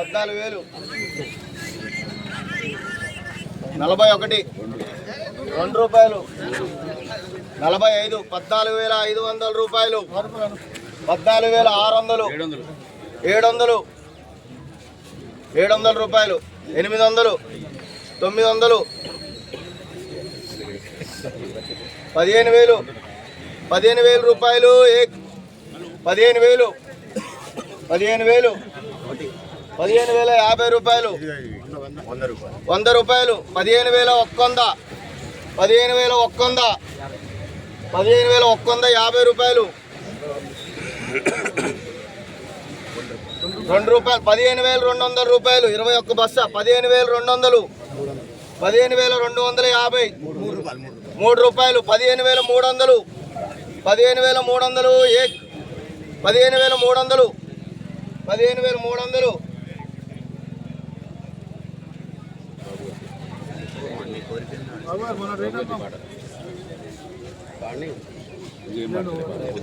పద్నాలుగు వేలు. నలభై ఒకటి. రెండు రూపాయలు. నలభై ఐదు. పద్నాలుగు వేల ఐదు వందల రూపాయలు. పద్నాలుగు వేల ఆరు వందలు. ఏడు వందలు. ఏడు వందల రూపాయలు. ఎనిమిది వందలు. తొమ్మిది వందలు. పదిహేను వేలు. పదిహేను వేలు రూపాయలు. ఏ- పదిహేను వేలు. పదిహేను వేలు. పదిహేను వేల యాభై రూపాయలు వంద రూపాయలు పదిహేను వేల ఒక్కొంద పదిహేను వేల ఒక్కొంద పదిహేను వేల ఒక్కొంద యాభై రూపాయలు రెండు రూపాయలు పదిహేను వేల రెండు వందల రూపాయలు ఇరవై ఒక్క బస్స పదిహేను వేల రెండు వందలు పదిహేను వేల రెండు వందల యాభై మూడు రూపాయలు పదిహేను వేల మూడు వందలు పదిహేను వేల మూడు వందలు ఏ పదిహేను వేల మూడు వందలు పదిహేను వేల మూడు వందలు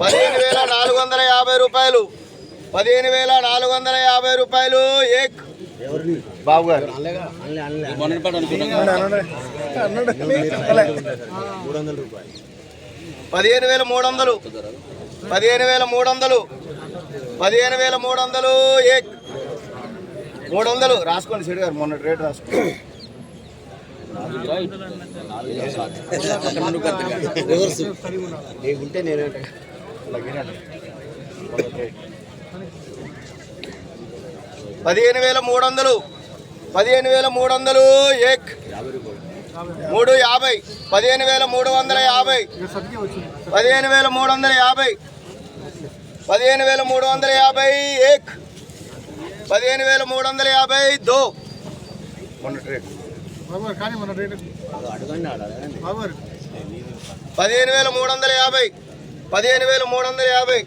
పదిహేను వేల నాలుగు వందల యాభై రూపాయలు. పదిహేను వేల నాలుగు వందల యాభై రూపాయలు ఏక్. బాబు గారు. పదిహేను వేల మూడు వందలు. పదిహేను వేల మూడు వందలు. పదిహేను వేల మూడు వందలు ఏక్. మూడు వందలు. రాసుకోండి సిడి గారు. మొన్న రేట్ రాసుకోండి. ఉంటే నేను పదిహేను వేల మూడు వందలు పదిహేను వేల మూడు వందలు ఏక్ మూడు యాభై పదిహేను వేల మూడు వందల యాభై పదిహేను వేల మూడు వందల యాభై పదిహేను వేల మూడు వందల యాభై ఏక్ పదిహేను వేల మూడు వందల యాభై దో. మొన్న పదిహేను వేల మూడు వందల యాభై. పదిహేను వేల మూడు వందల యాభై.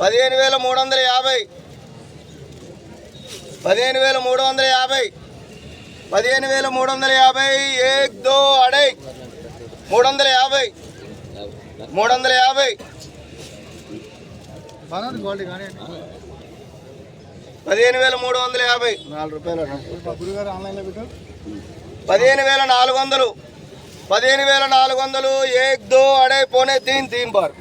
పదిహేను వేల మూడు వందల యాభై. పదిహేను వేల మూడు వందల యాభై. పదిహేను వేల మూడు వందల యాభై. ఏక్ దో అడై. మూడు వందల యాభై. మూడు వందల యాభై. పదిహేను వేల మూడు వందల యాభై నాలుగు రూపాయలు పదిహేను వేల నాలుగు వందలు. పదిహేను వేల నాలుగు వందలు ఏక్ దో అడై పోనే తీన్ తీన్ బార్.